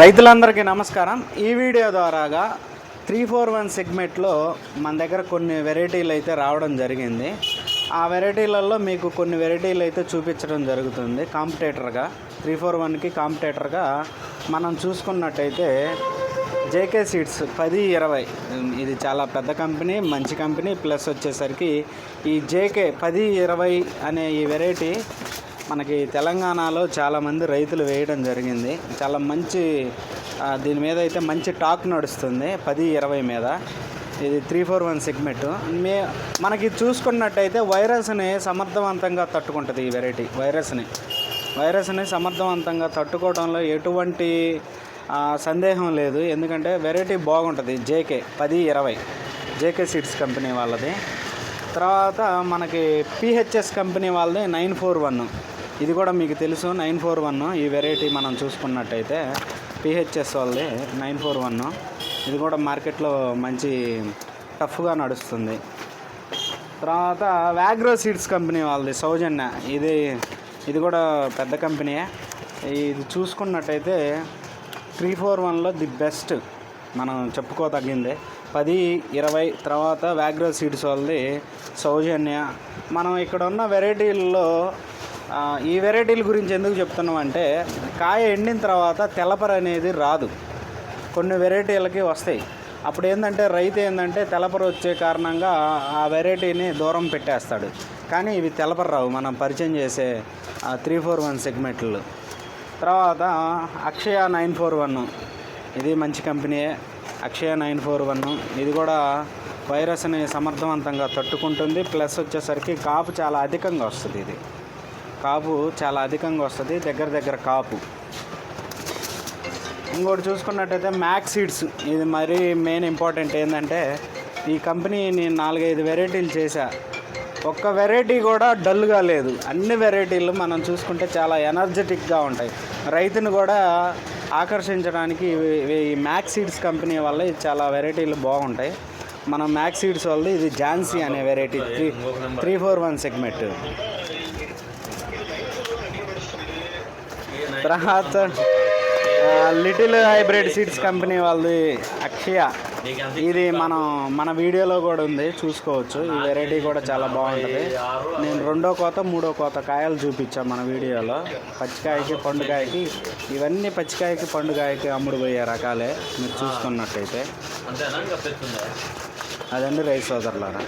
రైతులందరికీ నమస్కారం. ఈ వీడియో ద్వారాగా త్రీ ఫోర్ వన్ సెగ్మెంట్లో మన దగ్గర కొన్ని వెరైటీలు అయితే రావడం జరిగింది. ఆ వెరైటీలలో మీకు కొన్ని వెరైటీలు అయితే చూపించడం జరుగుతుంది. కాంపిటేటర్గా త్రీ ఫోర్ వన్కి కాంపిటేటర్గా మనం చూసుకున్నట్టయితే జేకే సీడ్స్ పది ఇరవై. ఇది చాలా పెద్ద కంపెనీ మంచి కంపెనీ. ప్లస్ వచ్చేసరికి ఈ జేకే పది ఇరవై అనే ఈ వెరైటీ మనకి తెలంగాణలో చాలామంది రైతులు వేయడం జరిగింది. చాలా మంచి దీని మీద అయితే మంచి టాక్ నడుస్తుంది. పది ఇరవై మీద. ఇది త్రీ ఫోర్ వన్ సెగ్మెంట్. మే మనకి చూసుకున్నట్టయితే వైరస్ని సమర్థవంతంగా తట్టుకుంటుంది ఈ వెరైటీ వైరస్ని. వైరస్ని సమర్థవంతంగా తట్టుకోవడంలో ఎటువంటి సందేహం లేదు. ఎందుకంటే వెరైటీ బాగుంటుంది. జేకే పది ఇరవై. జేకే సీడ్స్ కంపెనీ వాళ్ళది. తర్వాత మనకి పిహెచ్ఎస్ కంపెనీ వాళ్ళది నైన్ ఫోర్ వన్. ఇది కూడా మీకు తెలుసు నైన్ ఫోర్ వన్. ఈ వెరైటీ మనం చూసుకున్నట్టయితే పిహెచ్ఎస్ వాళ్ళది నైన్ ఫోర్ వన్. ఇది కూడా మార్కెట్లో మంచి టఫ్గా నడుస్తుంది. తర్వాత వ్యాగ్రో సీడ్స్ కంపెనీ వాళ్ళది సౌజన్య. ఇది ఇది కూడా పెద్ద కంపెనీయే ఇది చూసుకున్నట్టయితే త్రీ ఫోర్ వన్లో ది బెస్ట్. మనం చెప్పుకోదగ్గింది. పది ఇరవై తర్వాత వ్యాగ్రో సీడ్స్ వాళ్ళది సౌజన్య. మనం ఇక్కడ ఉన్న వెరైటీల్లో ఈ వెరైటీల గురించి ఎందుకు చెప్తున్నాం అంటే కాయ ఎండిన తర్వాత తెలపర అనేది రాదు. కొన్ని వెరైటీలకి వస్తాయి. అప్పుడు ఏంటంటే రైతు ఏంటంటే తెలపర వచ్చే కారణంగా ఆ వెరైటీని దూరం పెట్టేస్తాడు. కానీ ఇవి తెలపర రావు. మనం పరిచయం చేసే త్రీ ఫోర్ వన్ సెగ్మెంట్లు. తర్వాత అక్షయ నైన్ ఫోర్ వన్. ఇది మంచి కంపెనీయే అక్షయ నైన్ ఫోర్ వన్. ఇది కూడా వైరస్ని సమర్థవంతంగా తట్టుకుంటుంది. ప్లస్ వచ్చేసరికి కాపు చాలా అధికంగా వస్తుంది ఇది. కాపు చాలా అధికంగా వస్తుంది దగ్గర దగ్గర కాపు. ఇంకోటి చూసుకున్నట్టయితే మ్యాక్ సీడ్స్ ఇది మరీ మెయిన్ ఇంపార్టెంట్ ఏంటంటే ఈ కంపెనీ నేను నాలుగైదు వెరైటీలు చేశా. ఒక్క వెరైటీ కూడా డల్గా లేదు. అన్ని వెరైటీలు మనం చూసుకుంటే చాలా ఎనర్జెటిక్గా ఉంటాయి. రైతును కూడా ఆకర్షించడానికి ఈ మ్యాక్స్ సీడ్స్ కంపెనీ వల్ల ఇది చాలా వెరైటీలు బాగుంటాయి. మనం మ్యాక్ సీడ్స్ వల్ల ఇది ఝాన్సీ అనే variety three three four one segment. తర్వాత లిటిల్ హైబ్రిడ్ సీడ్స్ కంపెనీ వాళ్ళది అక్షయ ఇది మనం మన వీడియోలో కూడా ఉంది చూసుకోవచ్చు. ఈ వెరైటీ కూడా చాలా బాగుంటుంది. నేను రెండో కోత మూడో కోత కాయలు చూపించాను మన వీడియోలో. పచ్చికాయకి పండుకాయకి. ఇవన్నీ పచ్చికాయకి పండుకాయకి అమ్ముడు పోయే రకాలే మీరు చూసుకున్నట్టయితే. అదండి రైస్ సోదరులారా.